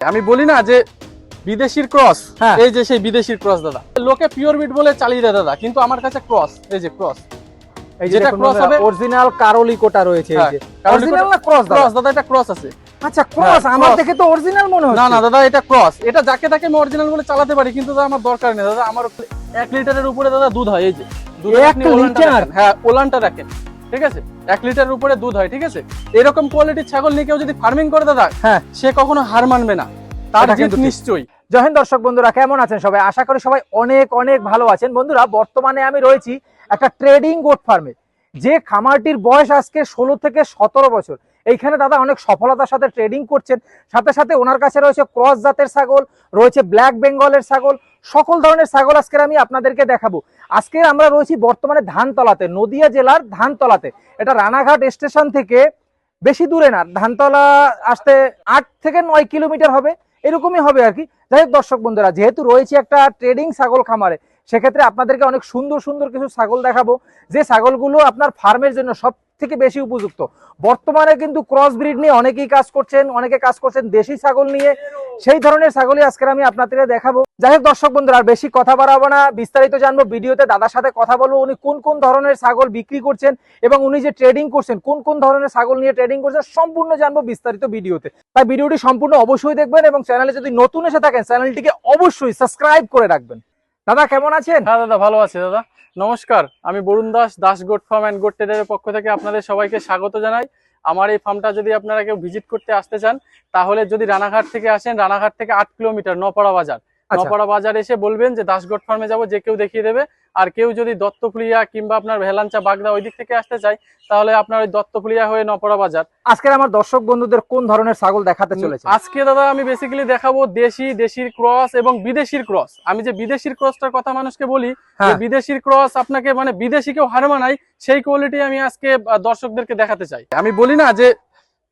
আমি বলি না যে বিদেশির ক্রস হ্যাঁ। এই যে সেই বিদেশির ক্রস দাদা। লোকে পিওর বিট বলে চালিয়ে দেয় দাদা কিন্তু আমার কাছে ক্রস এই যে ক্রস। যেটা cross হবে- অরিজিনাল কারলি কোটা রয়েছে এই যে। অরিজিনাল না ক্রস দাদা? ক্রস দাদা এটা ক্রস আছে। আচ্ছা ক্রস হ্যাঁ, আমার দেখে তো অরিজিনাল মনে হচ্ছে। না না দাদা এটা ক্রস। এটা যাকে তাকে আমি অরিজিনাল বলে চালাতে পারি কিন্তু দাদা আমার দরকার নেই দাদা। আমার এক লিটারের উপরে দাদা দুধ হয় এই যে। দুধের এক ওলানটা লিটার? হ্যাঁ ওলানটা রাখেন ঠিক আছে? এক লিটার উপরে দুধ হয় ঠিক আছে? এরকম কোয়ালিটির ছাগল নিয়ে কেউ যদি ফার্মিং করে দাদা হ্যাঁ। সে কখনো হার মানবে না। তার জিত কিন্তু নিশ্চয়ই। জয় দর্শক বন্ধুরা কেমন আছেন সবাই? আশা করি সবাই অনেক অনেক ভালো আছেন। বন্ধুরা বর্তমানে আমি রয়েছি একটা ট্রেডিং গোট ফার্মে যে খামারটির বয়স আজকে ষোলো থেকে সতেরো বছর। এইখানে দাদা অনেক সফলতার সাথে ট্রেডিং করছেন। সাথে সাথে ওনার কাছে রয়েছে ক্রস জাতের ছাগল, রয়েছে ব্ল্যাক বেঙ্গলের ছাগল, সকল ধরনের ছাগল আজকের আমি আপনাদেরকে দেখাবো। আজকে আমরা রয়েছি বর্তমানে ধানতলাতে, নদিয়া জেলার ধানতলাতে। এটা রানাঘাট স্টেশন থেকে বেশি দূরে না, ধানতলা আসতে আট থেকে নয় কিলোমিটার হবে, এরকমই হবে আর কি। যাই হোক দর্শক বন্ধুরা, যেহেতু রয়েছে একটা ট্রেডিং ছাগল খামারে, সেক্ষেত্রে আপনাদেরকে অনেক সুন্দর সুন্দর কিছু ছাগল দেখাবো। যে ছাগলগুলো আপনার ফার্মের জন্য সব থেকে বেশি উপযুক্ত। বর্তমানে কিন্তু ক্রস ব্রিড নিয়ে অনেকেই কাজ করছেন, অনেকে কাজ করছেন দেশি ছাগল নিয়ে। সেই ধরনের ছাগলই আজকে আমি আপনাদেরকে দেখাবো। যাই হোক দর্শক বন্ধুরা, আর বেশি কথা বাড়াবো না। বিস্তারিত জানব ভিডিওতে। দাদার সাথে কথা বলব উনি কোন কোন ধরনের ছাগল বিক্রি করছেন এবং উনি যে ট্রেডিং করছেন, কোন কোন ধরনের ছাগল নিয়ে ট্রেডিং করছেন সম্পূর্ণ জানব বিস্তারিত ভিডিওতে। তাই ভিডিওটি সম্পূর্ণ অবশ্যই দেখবেন এবং চ্যানেলে যদি নতুন এসে থাকেন চ্যানেলটিকে অবশ্যই সাবস্ক্রাইব করে রাখবেন। দাদা, কেমন আছেন? হ্যাঁ দাদা, ভালো আছে দাদা। নমস্কার, আমি Barun Das Das goat farm and goat ট্রেডারের পক্ষ থেকে আপনাদের সবাইকে স্বাগত জানাই আমার এই ফার্মটা যদি আপনারা কেউ ভিজিট করতে আসতে চান, তাহলে যদি রানাঘাট থেকে আসেন, রানাঘাট থেকে আট কিলোমিটার নপাড়া বাজার। নপাড়া বাজার এসে বলবেন যে দাস গোট ফার্মে যাব যে কেউ দেখিয়ে দেবে। আর কেউ যদি দত্তফুলিয়া কিংবা আপনার ভেলাঞ্চা বাগদা ওই দিক থেকে আসতে চাই তাহলে আপনার ওই দত্তফুলিয়া হয়ে নপাড়া বাজার। আজকের আমার দর্শক বন্ধুদের কোন ধরনের ছাগল দেখাতে চলেছে? আজকে দাদা আমি বেসিক্যালি দেখাবো দেশি দেশির ক্রস এবং বিদেশির ক্রস। আমি যে বিদেশির ক্রসটার কথা মানুষকে বলি হ্যাঁ। বিদেশির ক্রস আপনাকে মানে বিদেশি কেউ হার মানায় সেই কোয়ালিটি আমি আজকে দর্শকদেরকে দেখাতে চাই। আমি বলি না যে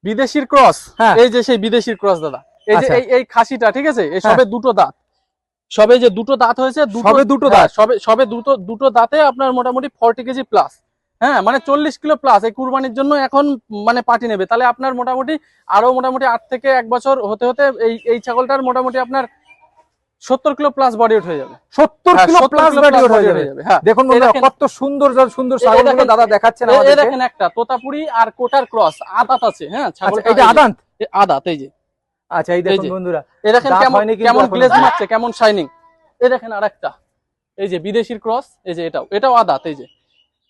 বিদেশির ক্রস হ্যাঁ। এই যে সেই বিদেশির ক্রস দাদা এই যে আচ্ছা। এই এই খাসিটা ঠিক আছে? এই সবে দুটো দাঁত। সবে যে দুটো দাঁত হয়েছে সবে দুটো হ্যাঁ, দাঁত? সবে সবে দুটো দুটো দাঁতে আপনার মোটামুটি ফর্টি কেজি প্লাস হ্যাঁ মানে চল্লিশ কিলো প্লাস এই কুরবানির জন্য এখন মানে পাটি নেবে। তাহলে আপনার মোটামুটি আরও মোটামুটি আট থেকে এক বছর হতে হতে এই এই ছাগলটার মোটামুটি আপনার সত্তর কিলো প্লাস বডি হয়ে যাবে। সত্তর হ্যাঁ, কিলো প্লাস বডি হয়ে যাবে। হয়ে। দেখুন কত সুন্দর সুন্দর ছাগলগুলো দাদা দেখাচ্ছেন দেখেন একটা তোতাপুরি আর কোটার ক্রস আদাত আছে হ্যাঁ আচ্ছা ছাগলটা এটা আদান্ত আদাত এই যে। আচ্ছা এই দেখুন বন্ধুরা এই দেখেন কেমন কেমন গ্লেজ মারছে কেমন শাইনিং এই দেখেন আরেকটা। এই যে বিদেশির ক্রস এই যে এটাও। এটাও আদাত এই যে।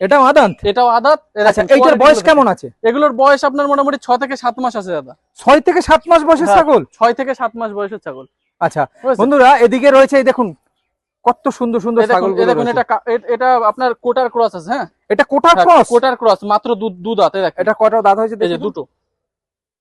এটাও আদান্ত এটাও আদাত আচ্ছা এইটার বয়স কেমন আছে? এগুলোর বয়স আপনার মোটামুটি ছ থেকে সাত মাস আছে দাদা। ছয় থেকে সাত মাস বয়সের হ্যাঁ। ছাগল? ছয় থেকে সাত মাস বয়সের ছাগল। আচ্ছা বন্ধুরা এদিকে রয়েছে এই দেখুন কত সুন্দর সুন্দর ছাগল দেখুন এটা এটা আপনার কোটার ক্রস আছে হ্যাঁ? এটা কোটা হ্যাঁ, ক্রস কোটার ক্রস মাত্র দু দু দাঁত এটা কটা দাঁত হয়েছে দেখুন। দুটো।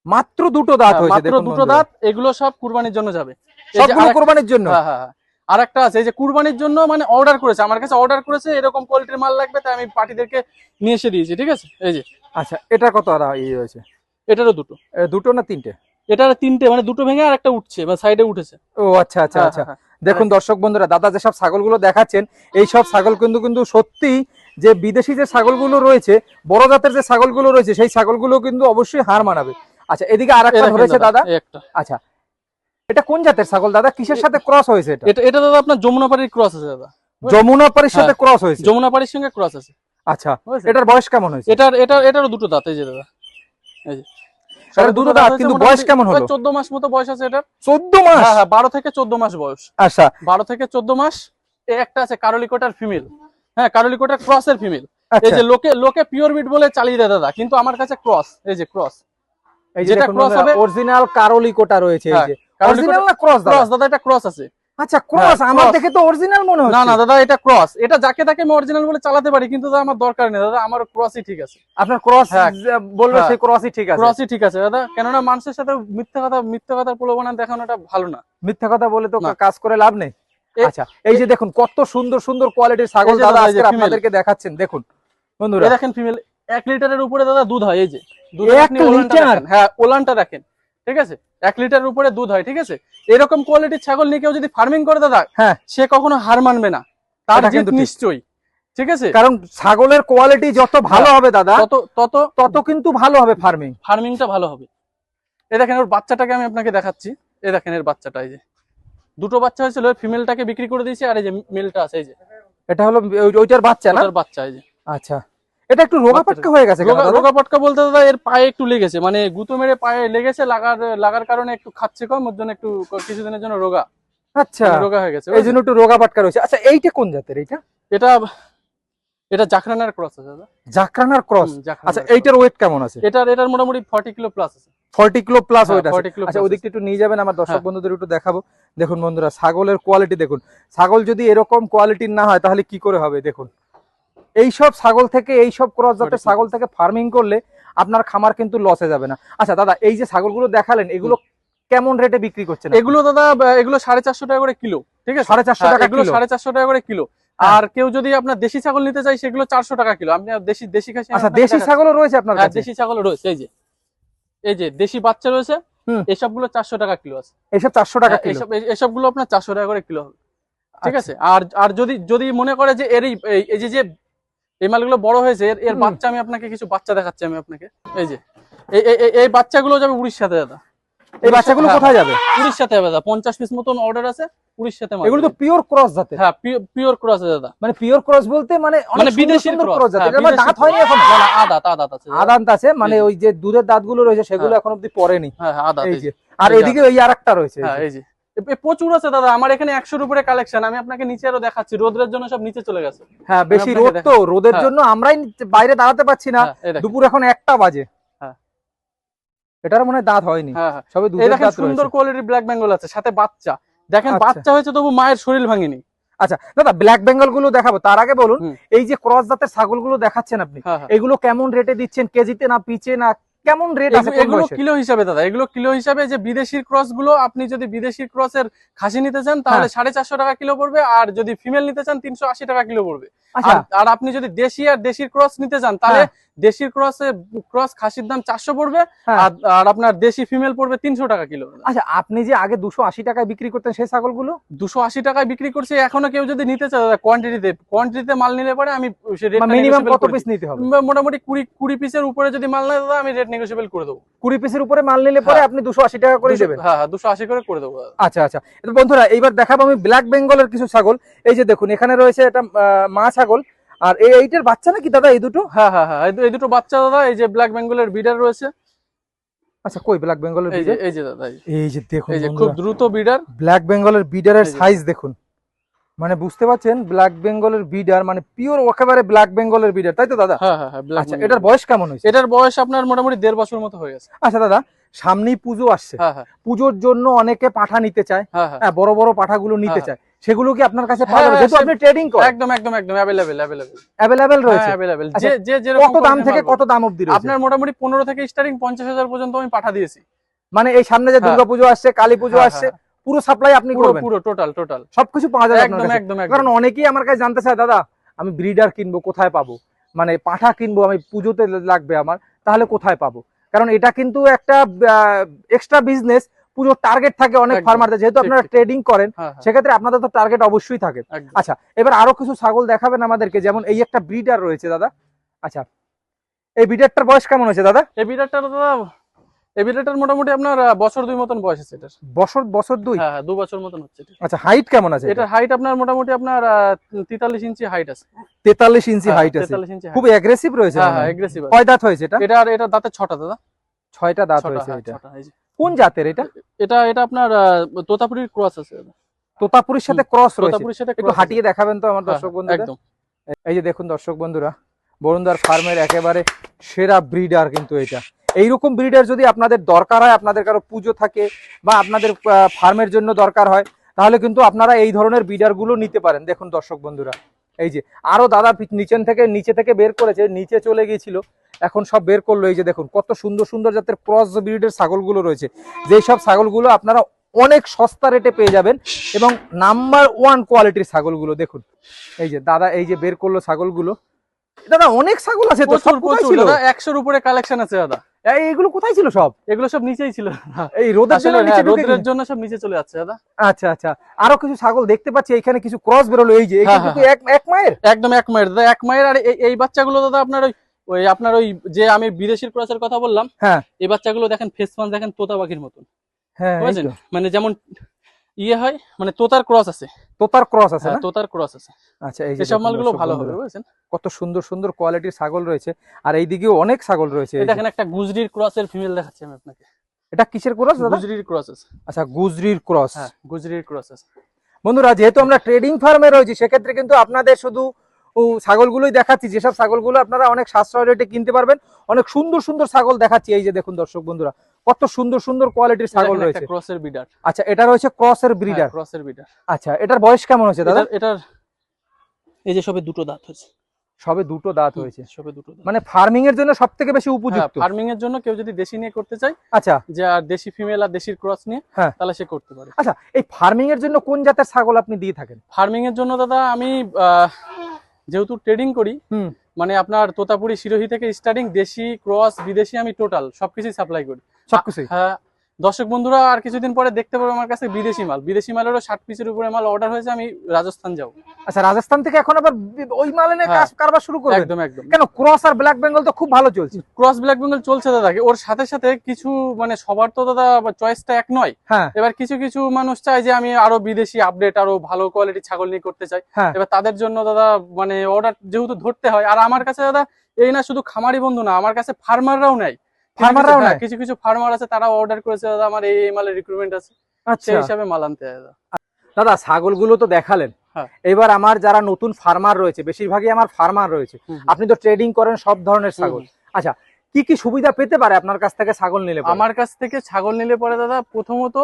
মাত্র দুটো দাঁত হ্যাঁ, হয়েছে মাত্র দুটো দাঁত এগুলো সব কুরবানির জন্য যাবে। সবগুলো আরেক- জন্য? হ্যাঁ হ্যাঁ। আর একটা আছে এই যে কুরবানির জন্য মানে অর্ডার করেছে। আমার কাছে অর্ডার করেছে এরকম কোয়ালিটির মাল লাগবে তাই আমি পার্টিদেরকে নিয়ে এসে দিয়েছি ঠিক আছে? এই যে। আচ্ছা এটা কত আর ইয়ে হয়েছে? এটারও দুটো। দুটো না তিনটে? এটার তিনটে মানে দুটো ভেঙে আর একটা উঠছে বা সাইডে উঠেছে। ও আচ্ছা আচ্ছা আচ্ছা। দেখুন দর্শক বন্ধুরা দাদা যেসব ছাগলগুলো দেখাচ্ছেন এই সব ছাগল কিন্তু কিন্তু সত্যি যে বিদেশি যে ছাগলগুলো রয়েছে বড় জাতের যে ছাগলগুলো রয়েছে সেই ছাগলগুলো কিন্তু অবশ্যই হার মানাবে। আচ্ছা এদিকে আর একটা ধরেছে দাদা? একটা। আচ্ছা এটা কোন জাতের ছাগল দাদা? কিসের সাথে ক্রস হয়েছে এটা? এটা এটা দাদা আপনার যমুনাপাড়ির ক্রস আছে দাদা। যমুনা পাড়ির সাথে ক্রস হয়েছে? যমুনাপাড়ির সঙ্গে ক্রস আছে। আচ্ছা এটার বয়স কেমন হয়েছে? এটার এটার এটারও দুটো দাঁত এই যে দাদা। এই যে। এটার দুটো দাঁত কিন্তু বয়স কেমন হলো? চোদ্দ মাস মতো বয়স আছে এটার। চোদ্দ মাস? হ্যাঁ হ্যাঁ বারো থেকে চোদ্দ মাস বয়স। আচ্ছা। বারো থেকে চোদ্দ মাস এ একটা আছে কারলিকোটার ফিমেল। হ্যাঁ কারলিকোটার ক্রসের ফিমেল। এই আচ্ছা। যে লোকে লোকে পিওর বিট বলে চালিয়ে দেয় দাদা কিন্তু আমার কাছে ক্রস এই যে ক্রস এই যেটা ক্রস হবে- অরিজিনাল কারলি কোটা রয়েছে এই হ্যাঁ, যে। অরিজিনাল না ক্রস ক্রস দাদা এটা ক্রস আছে। আচ্ছা ক্রস হ্যাঁ, আমার দেখে তো অরিজিনাল মনে হচ্ছে না না দাদা এটা ক্রস এটা যাকে তাকে আমি অরিজিনাল বলে চালাতে পারি কিন্তু দাদা আমার দরকার নেই দাদা আমার ক্রসই ঠিক আছে। আপনার ক্রস হ্যাঁ। বলবে। সেই ক্রসই ঠিক আছে। ক্রসই ঠিক আছে দাদা। কেননা মানুষের সাথে মিথ্যা কথা মিথ্যা কথার প্রলোভনা দেখানোটা ভালো না। মিথ্যা কথা বলে তো কাজ করে লাভ নেই? আচ্ছা এই যে দেখুন কত সুন্দর সুন্দর কোয়ালিটির ছাগল দাদা আজকে আপনাদেরকে দেখাচ্ছেন দেখুন। বন্ধুরা দেখেন ফিমেল এক লিটারের উপরে দাদা দুধ হয় এই যে। এক লিটার? হ্যাঁ ওলানটা রাখেন ঠিক আছে? এক লিটারের উপরে দুধ হয় ঠিক আছে? এরকম কোয়ালিটির ছাগল নিয়ে কেউ যদি ফার্মিং করে দাদা হ্যাঁ। সে কখনো হার মানবে না। তার কিন্তু। নিশ্চয়ই ঠিক আছে? কারণ ছাগলের কোয়ালিটি যত ভালো হবে দাদা তত তত তত কিন্তু ভালো হবে ফার্মিং ফার্মিংটা ভালো হবে। এই দেখেন ওর বাচ্চাটাকে আমি আপনাকে দেখাচ্ছি। এ দেখেন এর বাচ্চাটা এই যে। দুটো বাচ্চা হয়েছিল ফিমেলটাকে বিক্রি করে দিয়েছি আর এই যে মেলটা আছে এই যে। এটা হলো ওইটার বাচ্চা না? ওটার বাচ্চা এই যে। আচ্ছা। এটা একটু রোগা পাটকা হয়ে গেছে রোগা পটকা বলতে দাদা এর পায়ে একটু লেগেছে। মানে গুঁতো মেরে পায়ে লেগেছে লাগার লাগার কারণে একটু খাচ্ছে কম ওর জন্য একটু কিছুদিনের জন্য রোগা। আচ্ছা মানে রোগা হয়ে গেছে এই জন্য একটু রোগা পাটকা রয়েছে। আচ্ছা এইটা কোন জাতের এইটা? এটা এটা জাকরানার ক্রস আছে দাদা। জাকরানার ক্রস? আচ্ছা এইটার ওয়েট কেমন আছে? এটার এটার মোটামুটি ফর্টি কিলো প্লাস আছে। ফর্টি কিলো প্লাস ওয়েট আছে। 40 আচ্ছা ওদিকটা একটু নিয়ে যাবেন আমার দর্শক হ্যাঁ। বন্ধুদের একটু দেখাবো। দেখুন বন্ধুরা ছাগলের কোয়ালিটি দেখুন। ছাগল যদি এরকম কোয়ালিটির না হয় তাহলে কি করে হবে? দেখুন। এই সব ছাগল থেকে এই সব ক্রস জাতের ছাগল থেকে ফার্মিং করলে আপনার খামার কিন্তু লসে যাবে না। আচ্ছা দাদা এই যে ছাগলগুলো দেখালেন এগুলো কেমন রেটে বিক্রি করছেন এগুলো দাদা এগুলো সাড়ে চারশো টাকা করে কিলো ঠিক আছে? সাড়ে চারশো হ্যাঁ, টাকা এগুলো কিলো। সাড়ে চারশো টাকা করে কিলো। হ্যাঁ। আর কেউ যদি আপনার দেশি ছাগল নিতে চাই সেগুলো চারশো টাকা কিলো। আপনি দেশি দেশি খাসি আচ্ছা দেশি ছাগলও রয়েছে আপনার হ্যাঁ কাছে? দেশি ছাগলও রয়েছে এই যে। এই যে দেশি বাচ্চা রয়েছে। এসবগুলো চারশো টাকা কিলো আছে। এইসব চারশো টাকা এসব এসবগুলো আপনার চারশো টাকা করে কিলো হবে। ঠিক আচ্ছা। আছে? আর আর যদি যদি মনে করে যে এর এই- এই- এই যে যে এই মালগুলো বড় হয়েছে এর বাচ্চা আমি আপনাকে কিছু বাচ্চা দেখাচ্ছি আমি আপনাকে। এই যে এই বাচ্চাগুলো যাবে উড়িষ্যাতে দাদা। এই বাচ্চাগুলো হ্যাঁ, কোথায় যাবে? উড়িষ্যাতে যাবে দাদা পঞ্চাশ পিস মতন অর্ডার আছে উড়িষ্যাতে এগুলো তো পিওর ক্রস জাতের। হ্যাঁ পিওর ক্রস দাদা। মানে পিওর ক্রস বলতে মানে মানে সুন্দর ক্রস হ্যাঁ, মধ্যে বিদেশি দাঁত হয়নি এখন। না, আদাত আদাত আছে। আদান্ত আছে মানে। ওই যে দুধের দাঁতগুলো রয়েছে সেগুলো এখন অব্দি পড়েনি। হ্যাঁ হ্যাঁ আদাত এই যে। আর এদিকে ওই আরেকটা রয়েছে হ্যাঁ এই যে। প্রচুর আছে দাদা আমার এখানে একশোর উপরে কালেকশন আমি আপনাকে নিচে আরও দেখাচ্ছি রোদের জন্য সব নিচে চলে গেছে। হ্যাঁ বেশি রোদ তো রোদের হ্যাঁ। জন্য আমরাই বাইরে দাঁড়াতে পারছি না হ্যাঁ। দুপুর এখন একটা বাজে। হ্যাঁ। এটার মনে দাঁত হয়নি হ্যাঁ হ্যাঁ। সবে দুধের দাঁত সুন্দর রয়েছে কোয়ালিটির ব্ল্যাক বেঙ্গল আছে সাথে বাচ্চা। দেখেন আচ্ছা। বাচ্চা হয়েছে তবু মায়ের শরীর ভাঙেনি। আচ্ছা দাদা ব্ল্যাক বেঙ্গলগুলো দেখাবো তার আগে বলুন এই যে ক্রস জাতের ছাগলগুলো দেখাচ্ছেন আপনি এগুলো কেমন রেটে দিচ্ছেন কেজিতে না পিচে না কেমন রেট আছে এগুলো কিলো হিসাবে দাদা এগুলো কিলো হিসাবে যে বিদেশির ক্রসগুলো আপনি যদি বিদেশি ক্রসের খাসি নিতে চান তাহলে হ্যাঁ। সাড়ে চারশো টাকা কিলো পড়বে আর যদি ফিমেল নিতে চান তিনশো আশি টাকা কিলো পড়বে আচ্ছা আর- আপনি যদি দেশি আর দেশির ক্রস নিতে চান তাহলে হ্যাঁ। দেশির ক্রসে ক্রস খাসির দাম চারশো পড়বে হ্যাঁ। আর আপনার দেশি ফিমেল পড়বে তিনশো টাকা কিলো। আচ্ছা আপনি যে আগে দুশো আশি টাকায় বিক্রি করতেন সেই ছাগলগুলো? দুশো আশি টাকায় বিক্রি করছে এখনও কেউ যদি নিতে চায় কোয়ান্টিটিতে কোয়ান্টিটিতে মাল নিলে পরে আমি মিনিমাম কত পিস নিতে হবে? মোটামুটি কুড়ি কুড়ি পিসের উপরে যদি মাল নেয় দাদা আমি রেট নেগোসিয়েবল করে দেবো। কুড়ি পিসের উপরে মাল নিলে পরে হ্যাঁ। আপনি দুশো আশি টাকা করে দেবেন? হ্যাঁ হ্যাঁ দুশো আশি করে করে দেবো আচ্ছা আচ্ছা। বন্ধুরা এইবার দেখাবো আমি ব্ল্যাক বেঙ্গলের কিছু ছাগল। এই যে দেখুন এখানে রয়েছে এটা মা ছাগল। আর এই এইটার বাচ্চা নাকি দাদা এই দুটো? হ্যাঁ হ্যাঁ হ্যাঁ এই দুটো বাচ্চা দাদা এই যে ব্ল্যাক বেঙ্গলের বিডার রয়েছে। আচ্ছা কই ব্ল্যাক বেঙ্গলের এই যে বিডার এই যে দাদা এই যে- দেখুন এই যে খুব দ্রুত বিডার ব্ল্যাক বেঙ্গলের বিডারের। সাইজ দেখুন। মানে বুঝতে পারছেন ব্ল্যাক বেঙ্গলের বিডার মানে পিওর একেবারে ব্ল্যাক বেঙ্গলের বিডার তাই তো দাদা? হ্যাঁ হ্যাঁ হ্যাঁ আচ্ছা এটার বয়স কেমন হয়েছে? এটার বয়স আপনার মোটামুটি দেড় বছর মতো হয়ে গেছে। আচ্ছা দাদা সামনেই পুজো আসছে। হ্যাঁ হ্যাঁ। পুজোর জন্য অনেকে পাঠা নিতে চায়। হ্যাঁ বড় বড় পাঠাগুলো নিতে চায়। সেগুলো কি আপনার কাছে হ্যাঁ, পাওয়া যাবে? হ্যাঁ, যেহেতু আপনি ট্রেডিং করেন। একদম একদম একদম অ্যাভেলেবেল অ্যাভেলেবেল হ্যাঁ রয়েছে। অ্যাভেলেবেল আচ্ছা, যে যে যেরকম কত দাম থেকে কত দাম অবধি রয়েছে? আপনার মোটামুটি পনেরো থেকে স্টার্টিং পঞ্চাশ হাজার পর্যন্ত আমি পাঠা দিয়েছি। মানে এই সামনে যে হ্যাঁ। দুর্গাপুজো আসছে কালী পুজো হ্যাঁ, আসছে হ্যাঁ। পুরো সাপ্লাই আপনি করবেন। পুরো টোটাল টোটাল সবকিছু পাওয়া যাবে একদম একদম কারণ অনেকেই আমার কাছে জানতে চায় দাদা আমি ব্রিডার কিনবো কোথায় পাবো? মানে পাঠা কিনবো আমি পুজোতে লাগবে আমার তাহলে কোথায় পাবো? কারণ এটা কিন্তু একটা এক্সট্রা বিজনেস পুজোর টার্গেট থাকে অনেক। ফার্মারদের যেহেতু আপনারা ট্রেডিং করেন হ্যাঁ হ্যাঁ। সেক্ষেত্রে আপনাদের তো টার্গেট অবশ্যই থাকে। আচ্ছা এবার আরও কিছু ছাগল দেখাবেন আমাদেরকে যেমন এই একটা ব্রিডার রয়েছে দাদা। আচ্ছা এই ব্রিডারটার বয়স কেমন হয়েছে দাদা? এই বিড়াটার দাদা এই মোটামুটি আপনার বছর দুই মতন বয়স আছে এটার। বছর বছর দুই? হ্যাঁ দু বছর মতন হচ্ছে আচ্ছা হাইট কেমন আছে এটার হাইট আপনার মোটামুটি আপনার তেতাল্লিশ ইঞ্চি হাইট আছে। তেতাল্লিশ ইঞ্চি হাইট আছে। ইঞ্চি খুব অ্যাগ্রেসিভ রয়েছে হ্যাঁ কয় দাঁত হয়েছে এটা? এটা এটা দাদা। ছয়টা দাঁত হয়েছে হ্যাঁ, এটা। কোন জাতের এটা? এটা এটা আপনার তোতাপুরির ক্রস আছে। তোতাপুরির সাথে ক্রস রয়েছে। সাথে একটু হাঁটিয়ে দেখাবেন তো আমার হ্যাঁ, দর্শক বন্ধুদের? একদম। এই যে দেখুন দর্শক বন্ধুরা বরুণদার ফার্মের একেবারে সেরা ব্রিডার কিন্তু এটা। এইরকম ব্রিডার যদি আপনাদের দরকার হয় আপনাদের কারও পুজো থাকে বা আপনাদের ফার্মের জন্য দরকার হয় তাহলে কিন্তু আপনারা এই ধরনের ব্রিডারগুলো নিতে পারেন। দেখুন দর্শক বন্ধুরা এই যে আরও দাদা নিচেন থেকে নিচে থেকে বের করেছে নিচে চলে গিয়েছিল। এখন সব বের করল এই যে দেখুন কত সুন্দর সুন্দর জাতের ক্রস ব্রিডের ছাগলগুলো রয়েছে। যেই সব ছাগলগুলো আপনারা অনেক সস্তা রেটে পেয়ে যাবেন এবং নাম্বার ওয়ান কোয়ালিটির ছাগলগুলো দেখুন। এই যে দাদা এই যে বের করল ছাগলগুলো। দাদা অনেক ছাগল আছে তো সব কোথায় ছিল? একশোর উপরে কালেকশন আছে দাদা। এইগুলো কোথায় ছিল সব? এগুলো সব নিচেই ছিল। এই রোদের জন্য নিচে হ্যাঁ, গেছে? জন্য সব নিচে চলে যাচ্ছে দাদা। আচ্ছা আচ্ছা। আরও কিছু ছাগল দেখতে পাচ্ছি এখানে কিছু ক্রস বেরোলো এই যে হ্যাঁ, কিন্তু এক এক মায়ের? একদম এক মায়ের। দাদা এক মায়ের আর এই- এই বাচ্চাগুলো দাদা আপনার ওই ওই আপনার ওই যে আমি বিদেশির ক্রসের কথা বললাম হ্যাঁ। এই বাচ্চাগুলো দেখেন ফেস পান দেখেন তোতা পাখির মতন। হ্যাঁ বুঝেছেন। মানে যেমন ইয়ে হয় মানে তোতার ক্রস আছে। তোতার ক্রস আছে হ্যাঁ না? তোতার ক্রস আছে। আচ্ছা এই যে এসব মালগুলো ভালো হবে বন্ধুরা, কত সুন্দর সুন্দর কোয়ালিটির ছাগল রয়েছে। আর এইদিকেও অনেক ছাগল রয়েছে দেখেন একটা গুজরির ক্রসের ফিমেল দেখাচ্ছি আমি আপনাকে। এটা কিসের ক্রস দাদা? গুজরির ক্রস আছে। আচ্ছা গুজরির ক্রস হ্যাঁ গুজরির ক্রস আছে। বন্ধুরা যেহেতু আমরা ট্রেডিং ফার্মে রয়েছি সেক্ষেত্রে কিন্তু আপনাদের শুধু ছাগলগুলোই দেখাচ্ছি। যেসব ছাগলগুলো আপনারা অনেক সাশ্রয় রেটে কিনতে পারবেন অনেক সুন্দর সুন্দর ছাগল দেখাচ্ছি। এই যে দেখুন দর্শক বন্ধুরা কত সুন্দর সুন্দর কোয়ালিটির ছাগল রয়েছে। ক্রসের বিডার আচ্ছা এটা রয়েছে ক্রসের ব্রিডার ক্রসের বিডার আচ্ছা এটার বয়স কেমন হয়েছে দাদা? এটার এই যে সবে দুটো দাঁত হয়েছে। সবে দুটো দাঁত হয়েছে। সবে দুটো দাঁত। মানে ফার্মিং এর জন্য সব থেকে বেশি উপযুক্ত। ফার্মিং এর জন্য কেউ যদি দেশি নিয়ে করতে চায় আচ্ছা। যে আর দেশি ফিমেল আর দেশির ক্রস নিয়ে হ্যাঁ। তাহলে সে করতে পারে। আচ্ছা এই ফার্মিং এর জন্য কোন জাতের ছাগল আপনি দিয়ে থাকেন? ফার্মিং এর জন্য দাদা আমি আহ, যেহেতু ট্রেডিং করি মানে আপনার তোতাপুরি শিরোহী থেকে স্টার্টিং দেশি ক্রস বিদেশি আমি টোটাল সবকিছুই সাপ্লাই করি। সবকিছু হ্যাঁ দর্শক বন্ধুরা আর কিছুদিন পরে দেখতে পারব আমার কাছে বিদেশি মাল। বিদেশি মালেরও ষাট পিসের উপরে মাল অর্ডার হয়েছে আমি রাজস্থান যাব। আচ্ছা রাজস্থান থেকে এখন আবার ওই মাল এনে হ্যাঁ। কাজ কারবার শুরু করবেন একদম একদম। কেন ক্রস আর ব্ল্যাক বেঙ্গল তো খুব ভালো চলছে। ক্রস ব্ল্যাক বেঙ্গল চলছে দাদা ওর সাথে সাথে কিছু মানে সবার তো দাদা চয়েসটা এক নয়। হ্যাঁ। এবার কিছু কিছু মানুষ চায় যে আমি আরও বিদেশি আপডেট আরও ভালো কোয়ালিটি ছাগল নিয়ে করতে চাই। হ্যাঁ। এবার তাদের জন্য দাদা মানে অর্ডার যেহেতু ধরতে হয় আর আমার কাছে দাদা এই না শুধু খামারি বন্ধু না আমার কাছে ফার্মাররাও নেয় ফার্মাররাও হ্যাঁ, কিছু কিছু ফার্মার আছে তারাও অর্ডার করেছে দাদা আমার এই এই মালের রিক্রুটমেন্ট আছে। আচ্ছা। সেই হিসাবে মাল আনতে দাদা। দাদা ছাগলগুলো তো দেখালেন। হ্যাঁ। এবার আমার যারা নতুন ফার্মার রয়েছে বেশিরভাগই আমার ফার্মার রয়েছে। আপনি তো ট্রেডিং করেন সব ধরনের ছাগল। আচ্ছা কি কি সুবিধা পেতে পারে আপনার কাছ থেকে ছাগল নিলে আমার কাছ থেকে ছাগল নিলে পরে দাদা প্রথমত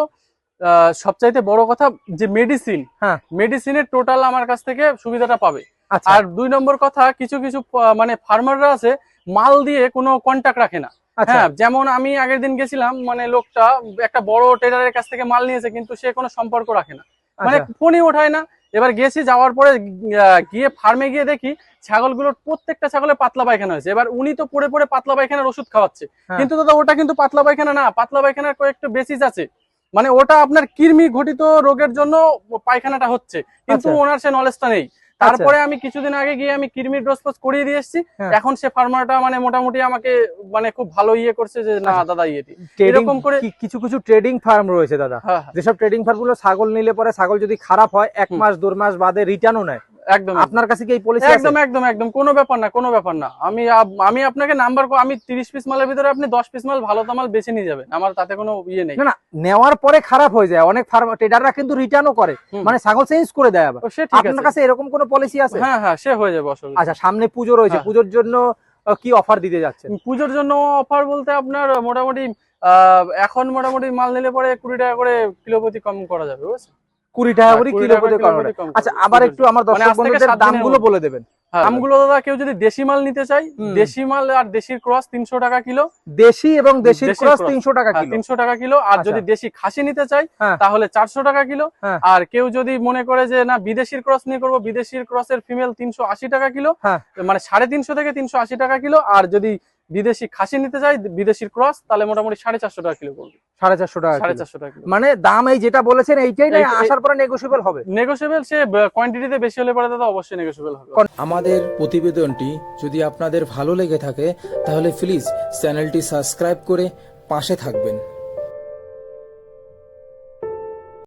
সবচাইতে বড় কথা যে মেডিসিন হ্যাঁ। মেডিসিনের টোটাল আমার কাছ থেকে সুবিধাটা পাবে। আচ্ছা। আর দুই নম্বর কথা কিছু কিছু মানে ফার্মাররা আছে মাল দিয়ে কোনো কন্টাক্ট রাখে না। হ্যাঁ যেমন আমি আগের দিন গেছিলাম মানে লোকটা একটা বড় ট্রেডারের কাছ থেকে মাল নিয়েছে কিন্তু সে কোনো সম্পর্ক রাখে না। মানে আচ্ছা। ফোনই ওঠায় না। এবার গেছি যাওয়ার পরে গিয়ে ফার্মে গিয়ে দেখি ছাগলগুলোর প্রত্যেকটা ছাগলে পাতলা পায়খানা হয়েছে। এবার উনি তো পরে পরে পাতলা পায়খানার ওষুধ খাওয়াচ্ছে। হ্যাঁ। কিন্তু দাদা ওটা কিন্তু পাতলা পায়খানা না। পাতলা পায়খানার কয়েকটা বেসিস আছে। মানে ওটা আপনার কৃমি ঘটিত রোগের জন্য পায়খানাটা হচ্ছে। কিন্তু আচ্ছা। ওনার সে নলেজটা নেই। তারপরে আমি কিছুদিন আগে গিয়ে আমি কৃমির ডোজ করিয়ে দিয়ে এসেছি। হ্যাঁ। এখন সে ফার্মারটা মানে মোটামুটি আমাকে মানে খুব ভালো ইয়ে করছে যে না আচ্ছা। দাদা ইয়ে এরকম করে- কিছু কিছু ট্রেডিং ফার্ম রয়েছে দাদা। হ্যাঁ হ্যাঁ, যেসব ট্রেডিং ফার্মগুলো ছাগল নিলে পরে ছাগল যদি খারাপ হয় এক মাস দেড় মাস বাদে রিটার্নও নেয়। একদম। আপনার কাছে কি এই পলিসি একদম একদম একদম। কোনো ব্যাপার না কোনো ব্যাপার না। আমি আমি আপনাকে নাম্বার আমি তিরিশ পিস মালের ভিতরে আপনি দশ পিস মাল ভালো মাল বেছে নিয়ে যাবেন। আমার তাতে কোনো ইয়ে নেই। না না নেওয়ার পরে খারাপ হয়ে যায়। অনেক ফার্ম ট্রেডাররা কিন্তু রিটার্নও করে। মানে ছাগল চেঞ্জ করে দেয় আবার। আপনার কাছে এরকম কোনো পলিসি আছে? হ্যাঁ হ্যাঁ সে হয়ে যাবে অসুবিধা আচ্ছা সামনে পুজো রয়েছে। হ্যাঁ। পুজোর জন্য কি অফার দিতে যাচ্ছে। পুজোর জন্য অফার বলতে আপনার মোটামুটি আহ, এখন মোটামুটি মাল নিলে পরে কুড়ি টাকা করে কিলো প্রতি কম করা যাবে বুঝছেন? কুড়ি টাকা হ্যাঁ, করে কিলো করে করে কম প্রতি আচ্ছা আবার একটু আমার মানে দর্শক বন্ধুদের দামগুলো বলে দেবেন। হ্যাঁ, দামগুলো দাদা কেউ যদি দেশি মাল নিতে চাই দেশি মাল আর দেশির ক্রস তিনশো টাকা কিলো। দেশি এবং দেশির দেশির ক্রস তিনশো টাকা কিলো। তিনশো টাকা কিলো। আর আচ্ছা। যদি দেশি খাসি নিতে চাই হ্যাঁ। তাহলে চারশো টাকা কিলো। হ্যাঁ। আর কেউ যদি মনে করে যে না বিদেশির ক্রস নিয়ে করব বিদেশির ক্রসের ফিমেল তিনশো আশি টাকা কিলো। হ্যাঁ। মানে সাড়ে তিনশো থেকে তিনশো আশি টাকা কিলো। আর যদি বিদেশি খাসি নিতে চাই বিদেশির ক্রস তাহলে মোটামুটি সাড়ে চারশো টাকা কিলো পড়বে। সাড়ে চারশো টাকা সাড়ে চারশো টাকা মানে দাম এই যেটা বলেছেন এইটাই না আসার পরে নেগোসিয়েবল হবে? নেগোসিয়েবল সে কোয়ান্টিটিতে বেশি হলে পরে দাদা অবশ্যই নেগোসিয়েবল হবে। আমাদের প্রতিবেদনটি যদি আপনাদের ভালো লেগে থাকে তাহলে প্লিজ চ্যানেলটি সাবস্ক্রাইব করে পাশে থাকবেন।